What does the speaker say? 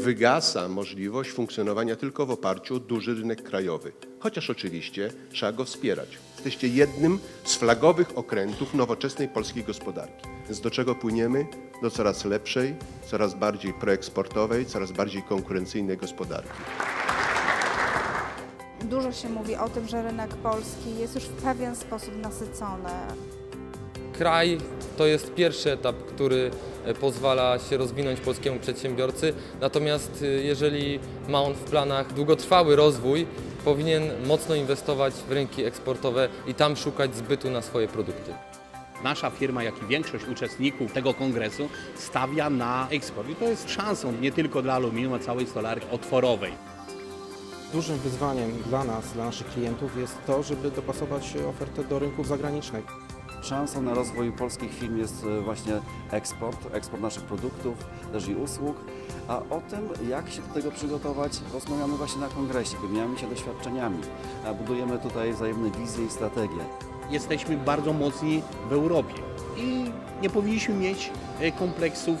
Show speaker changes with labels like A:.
A: wygasa możliwość funkcjonowania tylko w oparciu o duży rynek krajowy. Chociaż oczywiście trzeba go wspierać. Jesteście jednym z flagowych okrętów nowoczesnej polskiej gospodarki. Więc do czego płyniemy? Do coraz lepszej, coraz bardziej proeksportowej, coraz bardziej konkurencyjnej gospodarki.
B: Dużo się mówi o tym, że rynek polski jest już w pewien sposób nasycony.
C: Kraj to jest pierwszy etap, który e, pozwala się rozwinąć polskiemu przedsiębiorcy. Natomiast e, jeżeli ma on w planach długotrwały rozwój, powinien mocno inwestować w rynki eksportowe i tam szukać zbytu na swoje produkty.
D: Nasza firma, jak i większość uczestników tego kongresu stawia na eksport. I to jest szansą nie tylko dla aluminium, a całej stolarki otworowej.
E: Dużym wyzwaniem dla nas, dla naszych klientów jest to, żeby dopasować ofertę do rynków zagranicznych.
F: Szansą na rozwój polskich firm jest e, właśnie eksport, eksport naszych produktów, też i usług. A o tym, jak się do tego przygotować, rozmawiamy właśnie na kongresie, wymieniamy się doświadczeniami, budujemy tutaj wzajemne wizje i strategie.
D: Jesteśmy bardzo mocni w Europie i nie powinniśmy mieć e, kompleksów